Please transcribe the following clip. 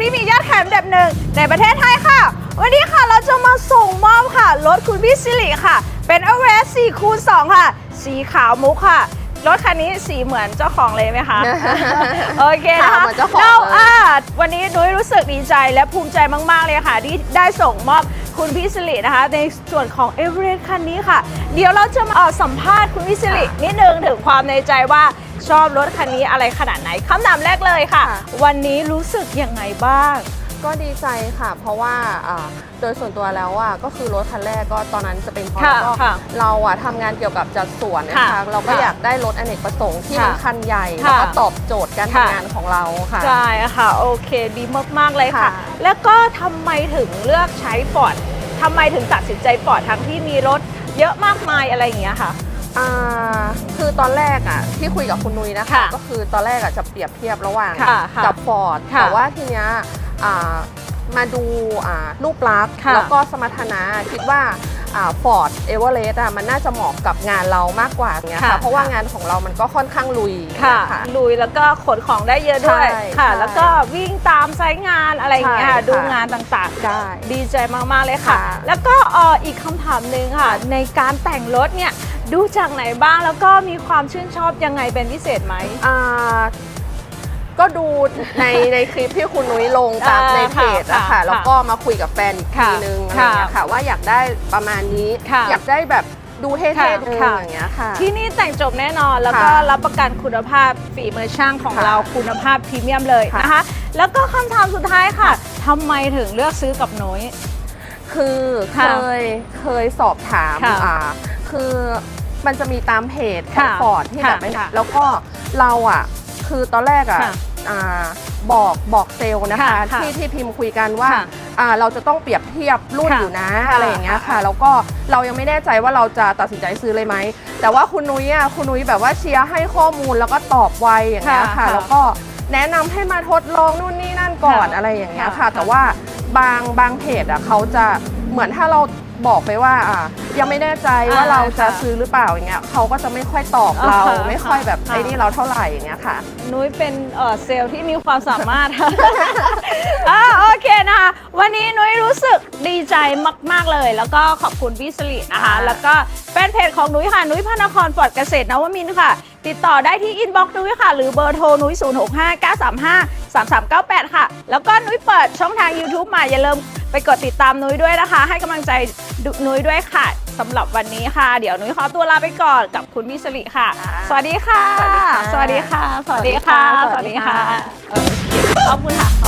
ที่มียอดขายอันดับหนึ่งในประเทศไทยค่ะ วันนี้ค่ะเราจะมาส่งมอบค่ะรถคุณพี่สิริค่ะ เป็นอเวส4คูณ2ค่ะ สีขาวมุกค่ะรถคันนี้สีเหมือนเจ้าของเลยไหมคะ โอเคนะค่ะคะเหมือนเจ้าของเราเลยอ่าวันนี้นุ้ยรู้สึกดีใจและภูมิใจมาก ๆ เลยค่ะ ที่ได้ส่งมอบ คุณพี่สิรินะคะ ในส่วนของเอเวอเรสต์คันนี้ค่ะ เดี๋ยวเราจะมาเอ่อสัมภาษณ์คุณพี่สิรินิดนึงถึงความในใจว่าชอบรถคันนี้อะไรขนาดไหนคำถามแรกเลยค่ะค่ะวันนี้รู้สึกยังไงบ้าง ก็ดีใจค่ะ เพราะว่าอ่าโดยส่วนตัวแล้วอะก็คือรถคันแรกก็ตอนนั้นจะเป็นเพราะค่ะก็ค่ะเราอะทำงานเกี่ยวกับจัดสวนนะคะค่ะเราก็ค่ะอยากได้รถอเนกประสงค์ที่ค่ะมันคันใหญ่ค่ะแล้วก็ตอบโจทย์การค่ะทำงานของเราค่ะใช่ค่ะโอเคดีมากๆเลยค่ะค่ะ แล้วก็ทำไมถึงเลือกใช้ฟอร์ดทำไมถึงตัดสินใจฟอร์ดทั้งที่มีรถเยอะมากมายอะไรอย่างเงี้ยค่ะอ่าคือตอนแรกอะที่คุยกับคุณนุ้ยนะคะค่ะก็คือตอนแรกอะจะเปรียบเทียบระหว่างค่ะค่ะกับฟอร์ดค่ะแต่ว่าทีเนี้ยอ่า มาดูอ่ารูปลักษณ์ค่ะแล้วก็สมรรถนะคิดว่าฟอร์ดเอเวอเรสต์อะมันน่าจะเหมาะกับงานเรามากกว่าอย่างเงี้ยค่ะค่ะเพราะว่างานของเรามันก็ค่อนข้างลุยค่ะนลุยแล้วก็ขนของได้เยอะด้วยใช่ค่ะใช่แล้วก็วิ่งตามไซต์งานอะไรอย่างเงี้ยใช่ค่ะดูงานต่างๆได้ดีใจมากๆเลยค่ะค่ะแล้วก็เอ่ออีกคำถามหนึ่งค่ะ ในการแต่งรถเนี่ยดูจากไหนบ้างแล้วก็มีความชื่นชอบยังไงเป็นพิเศษไหมอ่า ก็ดูในในคลิปที่คุณนุ้ยลงตามอ่าในเพจอะค่ะค่ะค่ะแล้วก็มาคุยกับแฟนอีกทีค่ะนึงอะไรอย่างเงี้ยค่ะค่ะ ว่าอยากได้ประมาณนี้ ค่ะอยากได้แบบดูเท่ค่ะๆดูค่ะ อย่างเงี้ยค่ะ ที่นี่แต่งจบแน่นอนแล้วก็ค่ะรับประกันคุณภาพฝีมือช่างของค่ะเราคุณภาพพรีเมียมเลยค่ะ นะคะ แล้วก็คำถามสุดท้ายค่ะทำไมถึงเลือกซื้อกับนุ้ยคือเคค่ะยเคยสอบถามค่ะอ่าคือมันจะมีตามเพจขอค่ะงฟอร์ดที่แบบไม่ค่ะแล้วก็เราอะ คือตอนแรกอะค่ะอ่าบอกบอกเซลล์นะคะค่ะค่ะที่ที่พิมพ์คุยกันว่าค่ะอ่าเราจะต้องเปรียบเทียบรุ่นค่ะอยู่นะค่ะอะไรอย่างเงี้ยค่ะ ค่ะแล้วก็เรายังไม่แน่ใจว่าเราจะตัดสินใจซื้อเลยไหมแต่ว่าคุณนุ้ยอะคุณนุ้ยแบบว่าเชียร์ให้ข้อมูลแล้วก็ตอบไวอย่างเงี้ยค่ะค่ะค่ะแล้วก็แนะนำให้มาทดลองนู่นนี่นั่นก่อนค่ะอะไรอย่างเงี้ยค่ะ ค่ะ แต่ว่าบางบางเพจอะเขาจะเหมือนถ้าเรา บอกไปว่าอะยังไม่แน่ใจว่าอ่าเราจะค่ะซื้อหรือเปล่าอย่างเงี้ยเขาก็จะไม่ค่อยตอบเรา อ่าค่ะไม่ค่อยแบบค่ะ ไอ้นี่เราเท่าไหร่อย่างเงี้ยค่ะ นุ้ยเป็นเอ่อเซลล์ที่มีความสามารถ อ่าโอเคนะคะ วันนี้นุ้ยรู้สึกดีใจมาก ๆ เลย แล้วก็ขอบคุณพี่สลินะคะ ค่ะ แล้วก็แฟนเพจของนุ้ยค่ะ นุ้ยพระนครฟอร์ดเกษตรนวมินทร์ค่ะ ติดต่อได้ที่อินบ็อกซ์นุ้ยค่ะ หรือเบอร์โทรนุ้ย 0 6 5 9 3 5 3 3 9 8 ค่ะ แล้วก็นุ้ยเปิดช่องทาง YouTube มาอย่าลืมไปกดติดตามนุ้ยด้วยนะคะ ให้กำลังใจ นุ้ยด้วยค่ะสำหรับวันนี้ค่ะ เดี๋ยวนุ้ยขอตัวลาไปก่อนกับคุณพี่สลิค่ะค่ะ สวัสดีค่ะสสวัวัสสดีดีค่ะค่ะ สวัสดีค่ะสสวัวัสสดีดีค่ะค่ะโอเคขอบคุณค่ะขอบคุณ